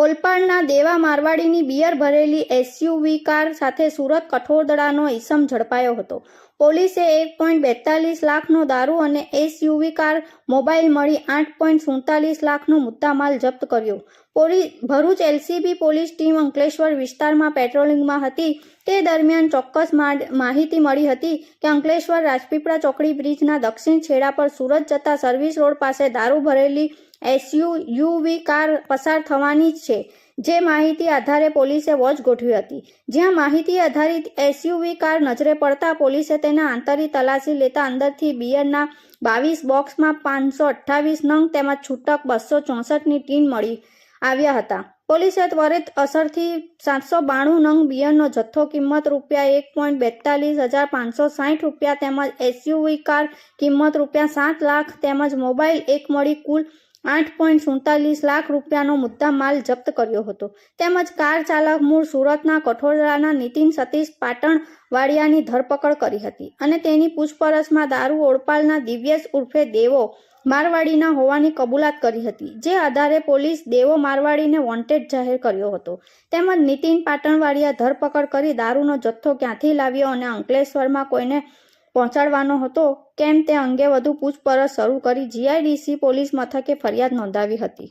ઓલપાડના દેવા મારવાડીની બિયર ભરેલી SUV car સાથે સુરત કઠોરદડાનો ઈસમ ઝડપાયો હતો. પોલીસે એક પોઈન્ટ બેતાલીસ લાખનો દારૂ અને એસયુવી કાર મોબાઈલ મળી આઠ પોઈન્ટ સુડતાલીસ લાખનો મુદ્દામાલ જપ્ત કર્યો. Police Bharuch LCB police team Ankleshwar વિસ્તારમાં પેટ્રોલિંગમાં હતી. તે દરમિયાન ચોક્કસ માહિતી મળી હતી કે અંકલેશ્વર રાજપીપળા ચોકડી બ્રિજના દક્ષિણ છેડા પર સુરત જતા સર્વિસ રોડ પાસે દારૂ ભરેલી એસયુવી કાર પસાર થવાની જ છે. જે માહિતી આધારે પોલીસે વોચ ગોઠવી હતી. જ્યાં માહિતી આધારિત એસયુવી કાર નજરે પડતા પોલીસે તેના આંતરિક તલાશી લેતા અંદરથી બિયરના બાવીસ બોક્સમાં પાંચસો અઠ્ઠાવીસ નંગ તેમજ છૂટક બસો ચોસઠની ટીન મળી આવ્યા હતા. પોલીસે ત્વરિત અસરથી સાતસો બાણું નંગ બિયરનો જથ્થો કિંમત રૂપિયા એક પોઈન્ટ બેતાલીસ હજાર પાંચસો સાહીઠ રૂપિયા તેમજ એસયુવી કાર કિંમત રૂપિયા સાત લાખ તેમજ મોબાઈલ એક મળી કુલ આઠ પોઈન્ટ સુડતાલીસ લાખ રૂપિયાનો મુદ્દા માલ જપ્ત કર્યો હતો. તેમજ કાર ચાલક મૂળ સુરતના કઠોદરાના નીતિન સતીશ પાટણ વાડિયાની ધરપકડ કરી હતી અને તેની પૂછપરછમાં દારૂ ઓળપાલના દિવ્યેશ ઉર્ફે દેવો મારવાડીના હોવાની કબૂલાત કરી હતી, જે આધારે પોલીસ દેવો મારવાડીને વોન્ટેડ જાહેર કર્યો હતો. તેમજ નીતિન પાટણવાડીયા ધરપકડ કરી દારૂનો જથ્થો ક્યાંથી લાવ્યો અને અંકલેશ્વરમાં કોઈને પહોંચાડવાનો હતો, કેમ તે અંગે વધુ પૂછપરછ શરૂ કરી જીઆઈડીસી પોલીસ મથકે ફરિયાદ નોંધાવી હતી.